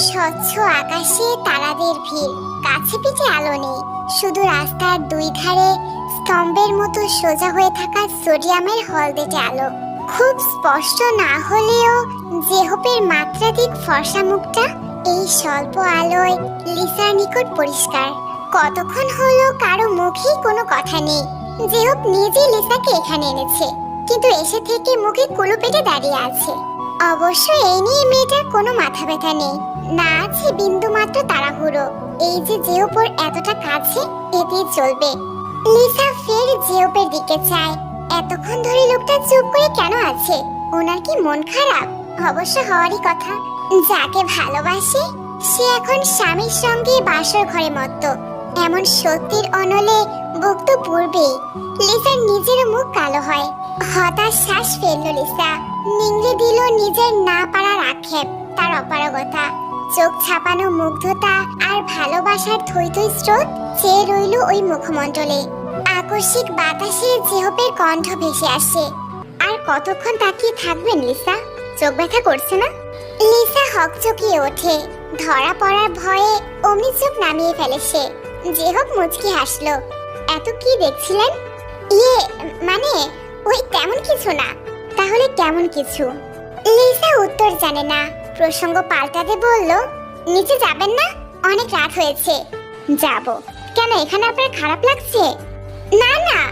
স্বচ্ছ আকাশে তারাদের ভিড়। কাছে পিঠে আলো নেই। শুধু রাস্তার দুই ধারে স্তম্ভের মতো সোজা হয়ে থাকা সোডিয়ামের হলদেটে আলো। খুব স্পষ্ট না হলেও জেহপের মাত্রাধিক ফর্সা মুখটা এই স্বল্প আলোয় লিসার নিকট পরিষ্কার। কতক্ষণ হলো কারও মুখেই কোনো কথা নেই। জেহপ নিজে লিসাকে এখানে এনেছে, কিন্তু এসে থেকে মুখে কুলু পেটে দাঁড়িয়ে আছে। অবশ্য এই নিয়ে মেয়েটার কোনো মাথা ব্যথা নেই। না আছে বিন্দু মাত্র তাড়াহুড়ো। এই যে জেওপর এতটা কাছে এতেই চলবে। লিসা ফের জেওপের দিকে চায়। এতক্ষণ ধরে লোকটা চুপ করে কেন আছে? ওনার কি মন খারাপ? অবশ্য হওয়ারই কথা। যাকে ভালোবাসে, সে এখন স্বামীর সঙ্গে বাসর ঘরে মত্ত। এমন সত্যির অনলে বুক তো পূর্বেই লিসার নিজের মুখ কালো হয়। হতাশ শ্বাস ফেলল লিসা। নিংড়ে দিল নিজের না পারার আক্ষেপ, তার অপারগতা। চোখ ছাপানো মুগ্ধতা আর ভালোবাসার থই থই স্রোত চেয়ে রইল ওই মুখমণ্ডলে। আকস্মিক বাতাসে জেহপের কণ্ঠ ভেসে আসে আর কতক্ষণ তাকিয়ে থাকবেন, লিসা? চোখ ব্যথা করছে না? লিসা হকচকিয়ে ওঠে। ধরা পড়ার ভয়ে অমনি চোখ নামিয়ে ফেলে সে। জেহপ মুচকি হাসলো। এত কি দেখছিলেন? ইয়ে মানে ওই তেমন কিছু না। তাহলে কেমন কিছু? লিসা, উত্তর জানে না। প্রসঙ্গ পাল্টাতে বলল, নিচে যাবেন না, অনেক রাত হয়েছে। যাব। কেন, এখানে আপনার খারাপ লাগছে? না না।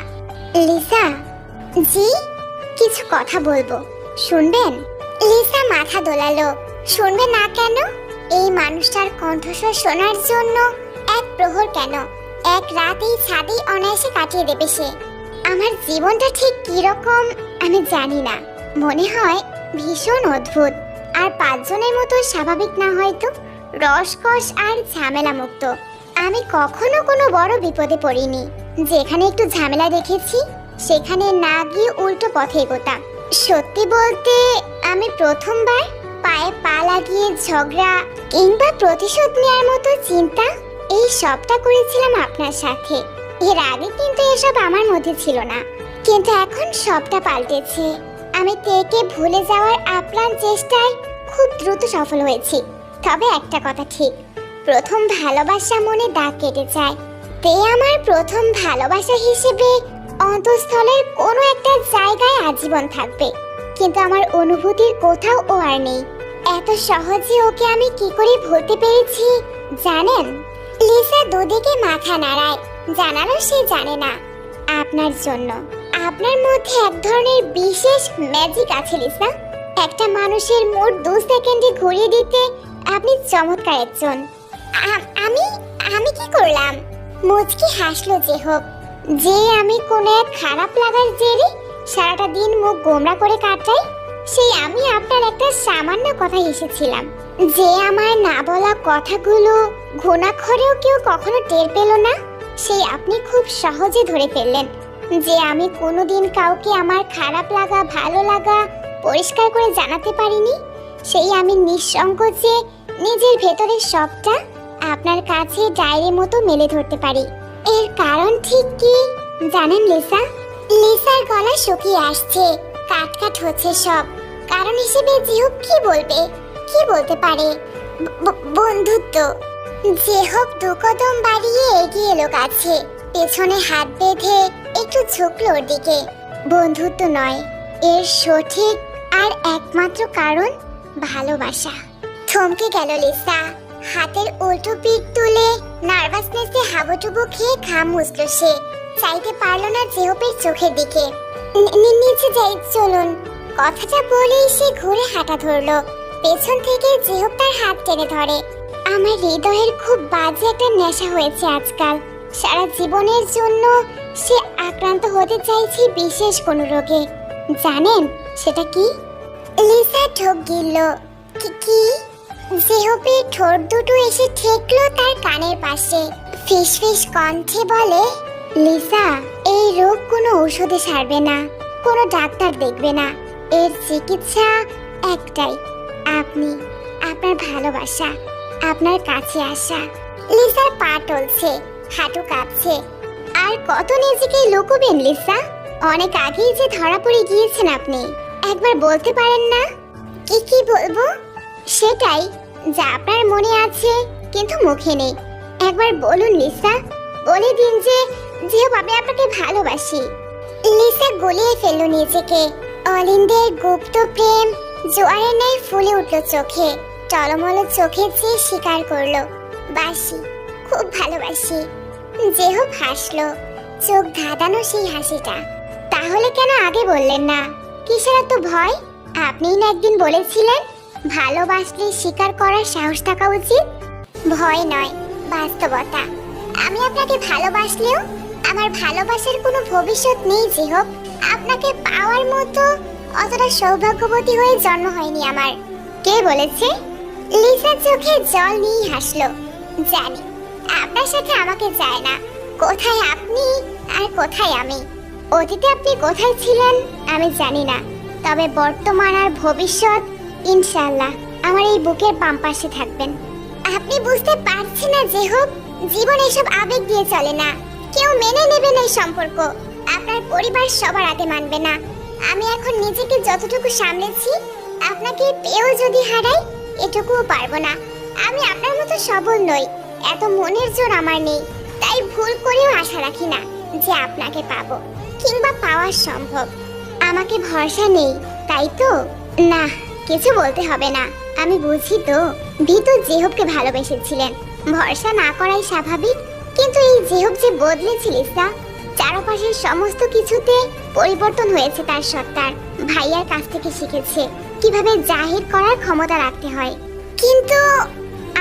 লিসা? জি, কিছু কথা বলব। শুনবেন? লিসা মাথা দোলালো। শুনবে না কেন? এই মানুষটার কণ্ঠস্বর শোনার জন্য এক প্রহর কেন? এক রাত এই ছাদেই অনায়াসে কাটিয়ে দেবে সে। আমার জীবনটা ঠিক কীরকম আমি জানি না। মনে হয় ভীষণ অদ্ভুত। আর পাঁচজনের মতো স্বাভাবিক না হয়তো রসকস আর ঝামেলা মুক্ত আমি কখনো কোনো বড় বিপদে পড়িনি। যেখানে একটু ঝামেলা দেখেছি, সেখানে না গিয়ে উল্টো পথে এগোতাম। সত্যি বলতে, আমি প্রথমবার পায়ে পা লাগিয়ে ঝগড়া কিংবা প্রতিশোধ নেওয়ার মতো চিন্তা এই সবটা করেছিলাম আপনার সাথে। এর আগে কিন্তু এসব আমার মধ্যে ছিল না। কিন্তু এখন সবটা পাল্টেছে। আমি তেকে ভুলে যাওয়ার আপ্রাণ চেষ্টায় খুব দ্রুত সফল হয়েছি। তবে একটা কথা ঠিক, প্রথম ভালোবাসা মনে দাগ কেটে যায়। তে আমার প্রথম ভালোবাসা হিসেবে অন্তঃস্থলের কোনো একটা জায়গায় আজীবন থাকবে। কিন্তু আমার অনুভূতির কোথাও ও আর নেই। এত সহজে ওকে আমি কি করে ভুলতে পেরেছি, জানেন? লিসা দুদিকে মাথা নাড়ায় জানারও সে জানে না। আপনার জন্য। আপনার মধ্যে এক ধরনের বিশেষ ম্যাজিক আছে, লিসা। একটা মানুষের মোট দু সেকেন্ডে ঘুরিয়ে দিতে আপনি চমৎকার একজন। আমি আমি কি করলাম? মুচকি হাসলো যে হোক। যে আমি কোনো এক খারাপ লাগার জেরে সারাটা দিন মুখ গোমরা করে কাটাই, সেই আমি আপনার একটা সামান্য কথা এসেছিলাম। যে আমার না বলা কথাগুলো ঘুণাক্ষরেও কেউ কখনো টের পেল না, সেই আপনি খুব সহজে ধরে ফেললেন। যে আমি কোনোদিন কাউকে আমার খারাপ লাগা, ভালো লাগা পরিষ্কার করে জানাতে পারিনি, সেই আমি নিঃসংকোচে নিজের ভেতরের সবটা আপনার কাছে ডায়েরি মতো মেলে ধরতে পারি। এর কারণ ঠিক কি জানেন লিসা? লিসার গলা শুকিয়ে আসছে, কাট কাট হচ্ছে সব। কারণ হিসেবে জিহুক কি বলবে? কি বলতে পারে? বন্ধুত্ব। যে হোক দু কদম বাড়িয়ে এগিয়ে এলো কাছে। পেছনে হাত বেঁধে একটু ঝুঁকলো ওর দিকে বন্ধুত্ব নয়, এর সঠিক আর একমাত্র কারণ ভালোবাসা। থমকে গেল লিসা, হাতের উল্টো পিঠ তুলে নার্ভাসনেসে হাবুডুবু খেয়ে ঘাম মুছলো সে। চাইতে পারল না জেহপের চোখের দিকে। নিচে যাই, চলুন। কথাটা বলেই সে ঘুরে হাঁটা ধরলো। পেছন থেকে জেহপ তার হাত টেনে ধরে। আমার হৃদয়ের খুব বাজে একটা নেশা হয়েছে আজকাল। সারা জীবনের জন্য সে আক্রান্ত হতে চাইছে বিশেষ কোনো রোগে। জানেন সেটা কি? লিসা ঠোক গিলল কি জেহপে ঠোঁট দুটো এসে ঠেকলো তার কানের পাশে। ফিস ফিস কণ্ঠে বলে, লিসা, এই রোগ কোনো ঔষধে সারবে না, কোনো ডাক্তার দেখবে না। এর চিকিৎসা একটাই, আপনি, আপনার ভালোবাসা, আপনার কাছে আসা। লিসার পা টলছে। হাঁটু কাঁপছে। আর কত নিজেকে লুকোবেন, লিসা? অনেক আগেই যে ধরা পড়ে গিয়েছেন আপনি। একবার বলতে পারেন না? কি কি বলব? সেটাই, যা আপনার মনে আছে, কিন্তু মুখে নেই। একবার বলুন, লিসা, বলে দিন যে আমি আপনাকে ভালোবাসি। লিসা গলিয়ে ফেলল নিজেকে। অলিন্দের গুপ্ত প্রেম জোয়ারের ন্যায় ফুলে উঠল চোখে। টলমল চোখে চেয়ে স্বীকার করল। বাসি, খুব ভালোবাসি। যেহব হাসলো, চোখ ধাঁধানো সেই হাসিটা। তাহলে কেন আগে বললেন না? কিসের এত ভয়? আপনিই না একদিন বলেছিলেন, ভালোবাসলে স্বীকার করার সাহস থাকা উচিত? ভয় নয়, বাস্তবতা। আমি আপনাকে ভালোবাসলেও আমার ভালোবাসার কোনো ভবিষ্যৎ নেই যে হোক আপনাকে পাওয়ার মতো অতটা সৌভাগ্যবতী হয়ে জন্ম হয়নি আমার। কে বলেছে? লিসা চোখে জল নিয়ে হাসলো। জানি আপনার সাথে আমাকে যায় না। কোথায় আপনি আর কোথায় আমি? অতীতে আপনি কোথায় ছিলেন আমি জানি না। তবে বর্তমান আর ভবিষ্যৎ ইনশাল্লাহ আমার এই বুকের বাম পাশে থাকবেন। আপনি বুঝতে পারছেন না যে হোক জীবন এসব আবেগ দিয়ে চলে না। কেউ মেনে নেবে না এই সম্পর্ক। আপনার পরিবার সবার আগে মানবে না। আমি এখন নিজেকে যতটুকু সামলেছি, আপনাকে পেয়েও যদি হারাই, এটুকুও পারব না। আমি আপনার মতো সবল নই। এত মনের জোর আমার নেই। তাই ভুল করেও আশা রাখি না যে আপনাকে পাবো কিংবা পাওয়া সম্ভব। আমাকে ভরসা নেই, তাই তো? না, কিছু বলতে হবে না। আমি বুঝি তো, ভিতু জেহবকে ভালোবেসেছিলেন। ভরসা না করাই স্বাভাবিক, কিন্তু এই জেহব যে বদলেছিলিস না, চারপাশের সমস্ত কিছুতে পরিবর্তন হয়েছে তার সত্তার। ভাইয়ার কাছ থেকে শিখেছে কীভাবে জাহির করার ক্ষমতা রাখতে হয়। কিন্তু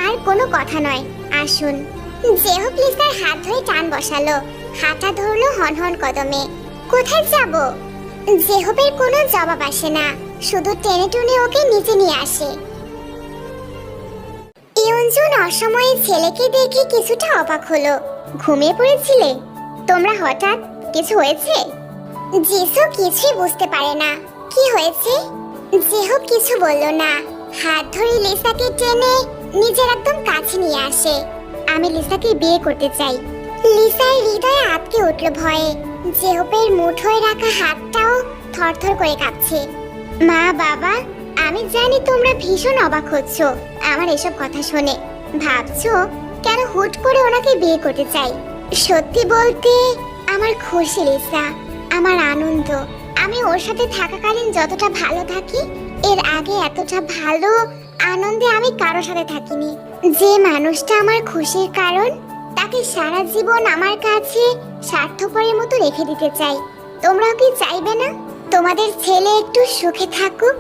আর কোনো কথা নয় আসুন জেহব লিসার হাত ধরে টান বসালো। হাঁটা ধরলো হনহন কদমে। কোথায় যাব? জেহবের কোনো জবাব আসে না। শুধু টেনে টুনে ওকে নিচে নিয়ে আসে। ইয়ঞ্জুন অসময়ে ছেলেকে দেখে কিছুটা অবাক হলো। ঘুমিয়ে পড়েছিলে? তোমরা হঠাৎ কিছু হয়েছে? জিসু কিছুই বুঝতে পারে না। কি হয়েছে? জেহব কিছু বলল না। হাত ধরে লিসাকে টেনে নিজের একদম কাছে নিয়ে আসে। আমি লিসাকে বিয়ে করতে চাই। লিসার হৃদয়ে আটকে উঠল ভয়ে। জেহবের মুঠোয় রাখা হাতটাও থরথর করে কাঁপছে। মা, বাবা, আমি জানি তোমরা ভীষণ অবাক হচ্ছ। আমার এসব কথা শুনে। ভাবছ, কেন হুট করে ওনাকে বিয়ে করতে চাই? সত্যি বলতে, আমার খুশি, লিসা। আমার আনন্দ। আমি ওর সাথে থাকাকালীন যতটা ভালো থাকি, এর আগে এতটা ভালো আনন্দে আমি কারোর সাথে থাকিনি। যে মানুষটা আমার খুশির কারণ, তাকে সারা জীবন আমার কাছে স্বার্থপরের মতো রেখে দিতে চাই। তোমরাও কি চাইবে না? তোমাদের ছেলে একটু সুখে থাকুক।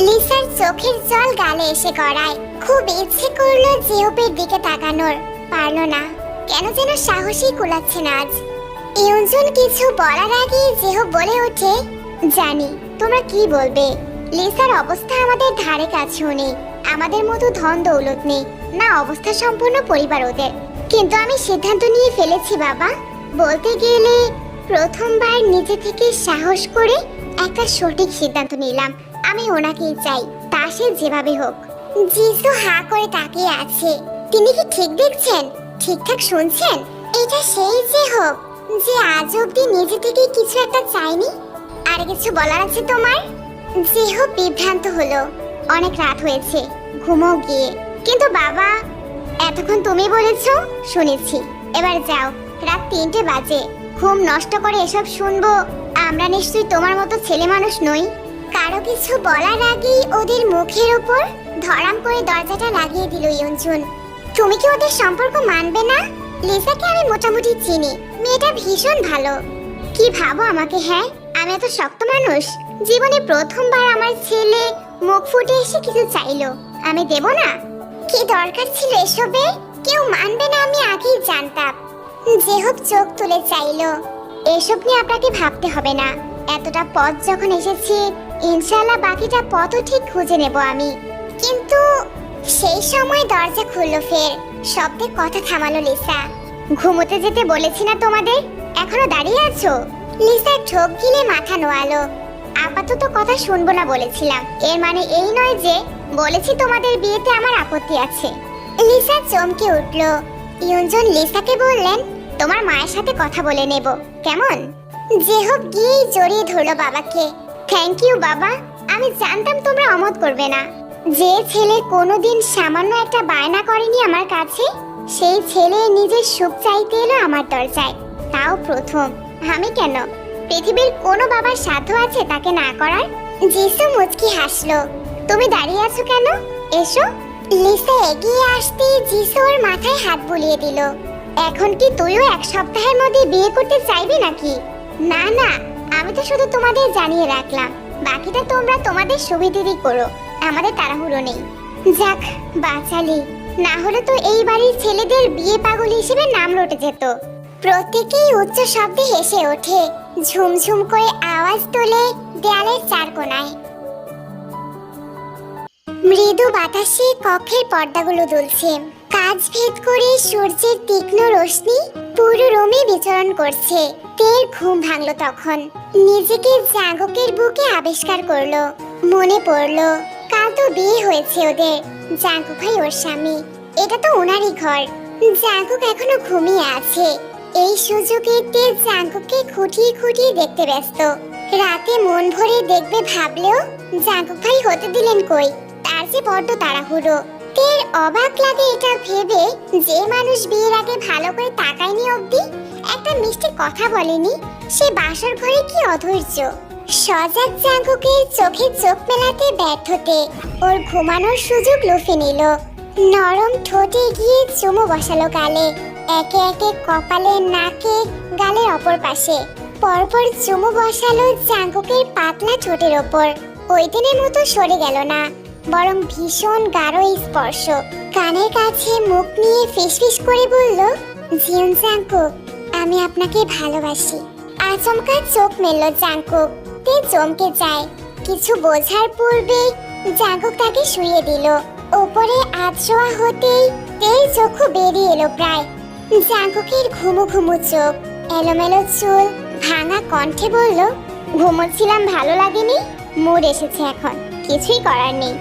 লিসার চোখের জল গালে এসে গড়ায়। খুব ইচ্ছে করল জেহবের দিকে তাকানোর। পারল না। কেন যেন সাহসই কুলাচ্ছে না আজ ইউনজুন কিছু বলার আগেই জেহব বলে ওঠে, জানি, তোমরা কি বলবে? লিসার অবস্থা আমাদের ধারে কাছেও নেই। আমাদের মতো ধন দৌলত নেই। না, অবস্থা সম্পূর্ণ পরিবার ওদের। কিন্তু আমি সিদ্ধান্ত নিয়ে ফেলেছি, বাবা। বলতে গেলে, প্রথমবার নিজে থেকে সাহস করে একটা সঠিক সিদ্ধান্ত নিলাম। আমি ওনাকেই চাই, তা সে যেভাবে হোক। জিসু হা করে তাকিয়ে আছে। তিনি কি ঠিক দেখছেন? ঠিকঠাক শুনছেন? এটা সেই যে হোক, যে আজ অব্দি নিজে থেকে কিছু একটা চাইনি আর কিছু বলার আছে তোমার? যে হোক বিভ্রান্ত হলো, অনেক রাত হয়েছে ঘুমো গিয়ে। কিন্তু বাবা, এতক্ষণ তুমি বলেছ? শুনেছি। এবার যাও, রাত তিনটে বাজে। ঘুম নষ্ট করে এসব শুনব, আমরা নিশ্চয়ই তোমার মতো ছেলে মানুষ নই। কারও কিছু বলার আগেই ওদের মুখের উপর ধরাম করে দরজাটা লাগিয়ে দিল ইয়ঞ্জুন তুমি কি ওদের সম্পর্ক মানবে না? লিসাকে আমি মোটামুটি চিনি। মেয়েটা ভীষণ ভালো। কি ভাবো আমাকে হ্যাঁ? আমি এত শক্ত মানুষ। জীবনে প্রথমবার আমার ছেলে মুখ ফুটে এসে কিছু চাইলো। আমি দেব না? কি দরকার ছিল এসবে? কেউ মানবে না আমি আগেই জানতাম। যে হোক চোখ তুলে চাইলো। এসব নিয়ে আপনাকে ভাবতে হবে না। এতটা পথ যখন এসেছি, ইনশাআল্লাহ বাকিটা পথও ঠিক খুঁজে নেব আমি। কিন্তু সেই সময় দরজা খুললো ফের। শব্দে কথা থামালো লিসা। ঘুমোতে যেতে বলেছি না তোমাদের? এখনও দাঁড়িয়ে আছো? লিসা ঠোক গিলে মাথা নোয়ালো। আপাতত কথা শুনব না বলেছিলাম। এর মানে এই নয় যে, বলেছি তোমাদের বিয়েতে আমার আপত্তি আছে। লিসা চমকে উঠল। ইয়ঞ্জন লিসাকে বললেন, তোমার মায়ের সাথে কথা বলে নেব। কেমন? হোক, গিয়েই জড়িয়ে ধরলো বাবাকে। থ্যাংক ইউ বাবা। আমি জানতাম তোমরা অমত করবে না। যে ছেলে কোনোদিন সামান্য একটা বায়না করেনি আমার কাছে, সেই ছেলে নিজের সুখ চাইতে এলো আমার দরজায়। তাও প্রথম। আমি কেন? পৃথিবীর কোনো বাবার সাধ্য আছে তাকে না করার? জিসু মুচকি হাসলো। তুমি দাঁড়িয়ে আছো কেন? এসো। লিসা এগিয়ে আসতে জিসু ওর মাথায় হাত বুলিয়ে দিল। এখন কি তুইও এক সপ্তাহের মধ্যে বিয়ে করতে চাইবি নাকি? না না, আমি তো শুধু তোমাদের জানিয়ে রাখলাম। বাকিটা তোমরা তোমাদের সুবিধেরই করো। আমাদের তাড়াহুড়ো নেই। যাক, বাঁচালি। না হলে তো এই বাড়ির ছেলেদের বিয়ে পাগল হিসেবে নাম রটে যেত। প্রত্যেকেই উচ্চ শব্দে হেসে ওঠে। ঝুমঝুম করে আওয়াজ তোলে দেয়ালের চার কোনায় মৃদু বাতাসে কক্ষের পর্দাগুলো দুলছে। কাজ ভেদ করে সূর্যের তীক্ষ্ণ রশ্মি পুরো রোমে বিচরণ করছে। তের ঘুম ভাঙলো তখন। নিজেকে জাগকের বুকে আবিষ্কার করল। মনে পড়ল, কাল তো বিয়ে হয়েছে ওদের। জাগক ভাই ওর স্বামী। এটা তো ওনারই ঘর। জাগক এখনও ঘুমিয়ে আছে। এই সুযোগে তে জাগককে খুঁটিয়ে খুঁটিয়ে দেখতে ব্যস্ত। রাতে মন ভরে দেখবে ভাবলেও জাগক ভাই হতে দিলেন কই? তার যে বড্ড তাড়াহুড়ো। তের অবাক লাগে এটা ভেবে যে মানুষ বিয়ের আগে ভালো করে তাকায়নি অবধি একটা মিষ্টি কথা বলেনি, সে বাসর ঘরে কি অধৈর্য? সজাগ জাঙ্গুকের চোখে চোখ মেলাতে ব্যর্থতে ওর ঘুমানোর সুযোগ লুফে নিল। নরম ঠোঁটে গিয়ে চুমু বসালো গালে। একে একে কপালে, নাকে, গালের অপর পাশে। পরপর চুমু বসালো জাঙ্গুকের পাতলা ঠোঁটের ওপর। ওই দিনের মতো সরে গেল না, বরং ভীষণ গাঢ় স্পর্শ। কানের কাছে মুখ নিয়ে ফিসফিস করে বলল, জিয়ন জাঙ্কুক, আমি আপনাকে ভালোবাসি। আচমকা চোখ মেলল জাঙ্কুক। তে চমকে যায়। কিছু বোঝার পূর্বে জাঙ্কুক তাকে শুয়ে দিল। ওপরে আধশোয়া হতেই তেল চক্ষু বেরিয়ে এলো প্রায়। জাঙ্কুকের ঘুমু ঘুমু চোখ, এলোমেলো চুল, ভাঙা কণ্ঠে বলল, ঘুমোচ্ছিলাম, ভালো লাগেনি? মুড এসেছে এখন, কিছুই করার নেই।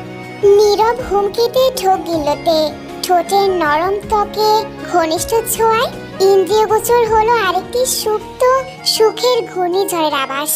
নীরব হুমকিতে ঠোক গিলতে, ঠোঁটের নরম ত্বকে ঘনিষ্ঠ ছোঁয়ায় ইন্দ্রিয় গোচর হলো আরেকটি সুপ্ত সুখের ঘূর্ণিঝড়ের আভাস।